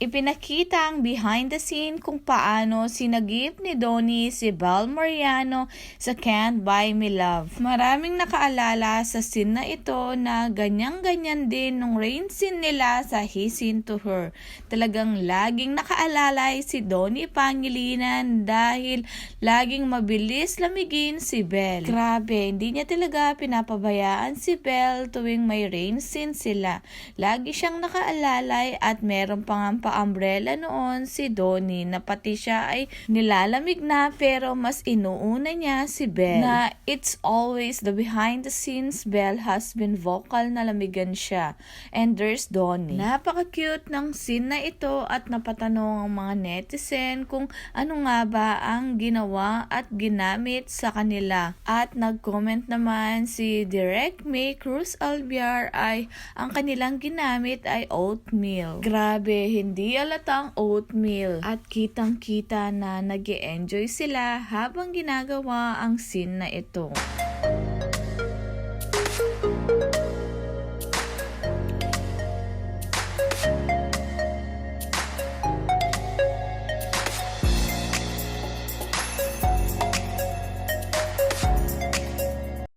ipinakita ang behind the scene kung paano sinagip ni Donnie si Bel Mariano sa Can't Buy Me Love. Maraming nakaalala sa scene na ito na ganyang-ganyan din nung rain scene nila sa His Into Her. Talagang laging nakaalalay si Donnie Pangilinan dahil laging mabilis lamigin si Belle. Grabe, hindi niya talaga pinapabayaan si Belle tuwing may rain scene sila. Lagi siyang nakaalalay at meron pa nga pa-umbrella noon si Donnie na pati siya ay nilalamig na pero mas inuuna niya si Belle. Na it's always the behind the scenes Belle has been vocal na lamigan siya. And there's Donnie. Napaka-cute ng scene na ito at napatanong ang mga netizen kung ano nga ba ang ginawa at ginamit sa kanila. At nag-comment naman si Direct May Cruz Albiar ay ang kanilang ginamit ay oatmeal. Grabe, hindi alatang oatmeal. At kitang kita na nag enjoy sila habang ginagawa ang scene na ito.